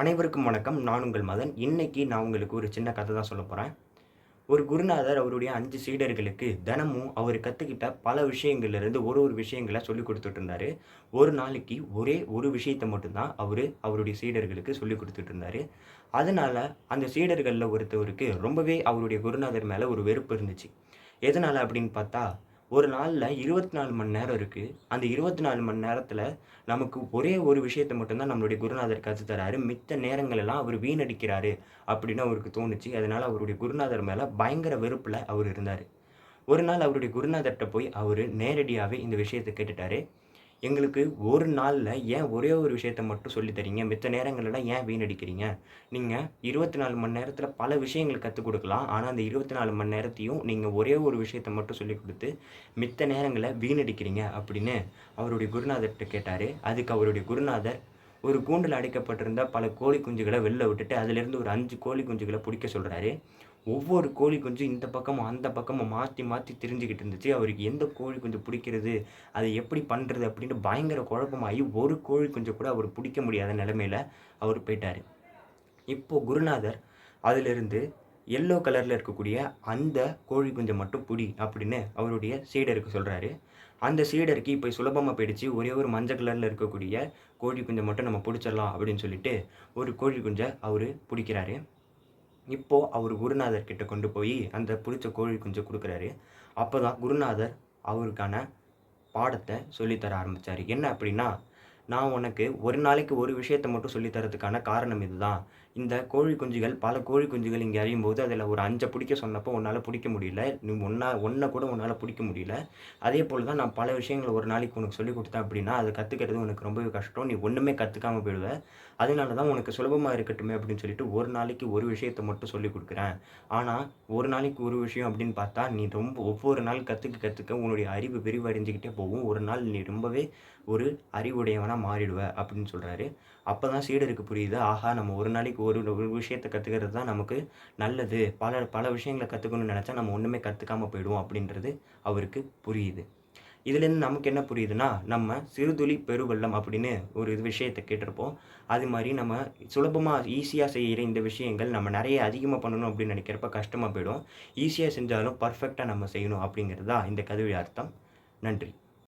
அனைவருக்கும் வணக்கம். நான் உங்கள் மதன். இன்னைக்கு நான் உங்களுக்கு ஒரு சின்ன கதை தான் சொல்ல போகிறேன் ஒரு குருநாதர் அவருடைய அஞ்சு சீடர்களுக்கு தினமும் அவர் கற்றுக்கிட்ட பல விஷயங்கள்லேருந்து ஒரு ஒரு விஷயங்களை சொல்லி கொடுத்துட்டு இருந்தாரு. ஒரு நாளைக்கு ஒரே ஒரு விஷயத்தை மட்டும்தான் அவர் அவருடைய சீடர்களுக்கு சொல்லி கொடுத்துட்டு இருந்தாரு. அந்த சீடர்களில் ஒருத்தவருக்கு ரொம்பவே அவருடைய குருநாதர் மேலே ஒரு வெறுப்பு இருந்துச்சு. எதனால் அப்படின்னு பார்த்தா ஒரு நாளில் இருபத்தி நாலு மணி நேரம் இருக்குது அந்த இருபத்தி நாலு மணி நேரத்தில் நமக்கு ஒரே ஒரு விஷயத்தை மட்டும்தான் நம்மளுடைய குருநாதர் கற்று தராரு. மித்த நேரங்களெல்லாம் அவர் வீணடிக்கிறாரு அப்படின்னு அவருக்கு தோணுச்சு. அதனால் அவருடைய குருநாதர் மேலே பயங்கர வெறுப்பில் அவர் இருந்தார். ஒரு நாள் அவருடைய குருநாதர்கிட்ட போய் அவர் நேரடியாகவே இந்த விஷயத்தை கேட்டுட்டாரு. எங்களுக்கு ஒரு நாளில் ஏன் ஒரே ஒரு விஷயத்த மட்டும் சொல்லி தரீங்க? மித்த நேரங்களெல்லாம் ஏன் வீணடிக்கிறீங்க? நீங்கள் இருபத்தி நாலு மணி நேரத்தில் பல விஷயங்கள் கற்றுக் கொடுக்கலாம். ஆனால் அந்த இருபத்தி நாலு மணி நேரத்தையும் நீங்கள் ஒரே ஒரு விஷயத்த மட்டும் சொல்லிக் கொடுத்து மித்த நேரங்களை வீணடிக்கிறீங்க அப்படின்னு அவருடைய குருநாதர்கிட்ட கேட்டார். அதுக்கு அவருடைய குருநாதர் ஒரு கூண்டில் அடைக்கப்பட்டிருந்த பல கோழி குஞ்சுகளை வெளில விட்டுட்டு அதிலிருந்து ஒரு அஞ்சு கோழி குஞ்சுகளை பிடிக்க சொல்கிறாரு ஒவ்வொரு கோழி குஞ்சு இந்த பக்கமும் அந்த பக்கமும் மாற்றி மாற்றி திரிஞ்சுக்கிட்டு இருந்துச்சு. அவருக்கு எந்த கோழி குஞ்சு பிடிக்கிறது அதை எப்படி பண்ணுறது அப்படின்னு பயங்கர குழப்பமாகி ஒரு கோழி குஞ்சு கூட அவர் பிடிக்க முடியாத நிலமையில் அவர் போயிட்டார். இப்போது குருநாதர் அதிலிருந்து எல்லோ கலரில் இருக்கக்கூடிய அந்த கோழி குஞ்சை மட்டும் பிடி அப்படின்னு அவருடைய சீடருக்கு சொல்கிறாரு அந்த சீடருக்கு இப்போ சுலபமாக போயிடுச்சு. ஒரே ஒரு மஞ்சள் கலரில் இருக்கக்கூடிய கோழி குஞ்சை மட்டும் நம்ம பிடிச்சிடலாம் அப்படின்னு சொல்லிட்டு ஒரு கோழி குஞ்சை அவர் பிடிக்கிறாரு. இப்போது அவர் குருநாதர்கிட்ட கொண்டு போய் அந்த பிடிச்ச கோழி குஞ்சை கொடுக்குறாரு. அப்போ தான் குருநாதர் அவருக்கான பாடத்தை சொல்லித்தர ஆரம்பித்தார் என்ன அப்படின்னா நான் உனக்கு ஒரு நாளைக்கு ஒரு விஷயத்தை மட்டும் சொல்லித்தரதுக்கான காரணம் இதுதான். இந்த கோழி குஞ்சுகள் பல கோழி குஞ்சுகள் இங்கே அறியும் போது அதில் ஒரு அஞ்சை பிடிக்க சொன்னப்போ உன்னால் பிடிக்க முடியல. நீ ஒன்றா ஒன்றை கூட உன்னால் பிடிக்க முடியல. அதே போல் தான் நான் பல விஷயங்களை ஒரு நாளைக்கு உனக்கு சொல்லி கொடுத்தேன் அப்படின்னா அதை கற்றுக்கிறது உனக்கு ரொம்பவே கஷ்டம். நீ ஒன்றுமே கற்றுக்காம போயிடுவ. அதனால தான் உனக்கு சுலபமாக இருக்கட்டுமே அப்படின்னு சொல்லிட்டு ஒரு நாளைக்கு ஒரு விஷயத்தை மட்டும் சொல்லி கொடுக்குறேன். ஆனால் ஒரு நாளைக்கு ஒரு விஷயம் அப்படின்னு பார்த்தா நீ ரொம்ப ஒவ்வொரு நாள் கற்றுக்க கற்றுக்க உன்னுடைய அறிவு விரிவடைஞ்சிக்கிட்டே போகும். ஒரு நாள் நீ ரொம்பவே ஒரு அறிவுடையவனாக மாறிடுவேன் அப்படின்னு சொல்கிறாரு அப்போ தான் சீடருக்கு புரியுது ஆஹா நம்ம ஒரு நாளைக்கு ஒரு ஒரு விஷயத்தை கற்றுக்கிறது தான் நமக்கு நல்லது. பல பல விஷயங்களை கற்றுக்கணும்னு நினச்சா நம்ம ஒன்றுமே கற்றுக்காம போயிடுவோம் அப்படின்றது அவருக்கு புரியுது. இதுலேருந்து நமக்கு என்ன புரியுதுன்னா நம்ம சிறுதுளி பெருவெள்ளம் அப்படின்னு ஒரு இது விஷயத்தை கேட்டிருப்போம். அது மாதிரி நம்ம சுலபமாக ஈஸியாக செய்கிற இந்த விஷயங்கள் நம்ம நிறைய அதிகமாக பண்ணணும் அப்படின்னு நினைக்கிறப்ப கஷ்டமாக போயிடும். ஈஸியாக செஞ்சாலும் பர்ஃபெக்டாக நம்ம செய்யணும் அப்படிங்கிறது தான் இந்த கதவி அர்த்தம். நன்றி.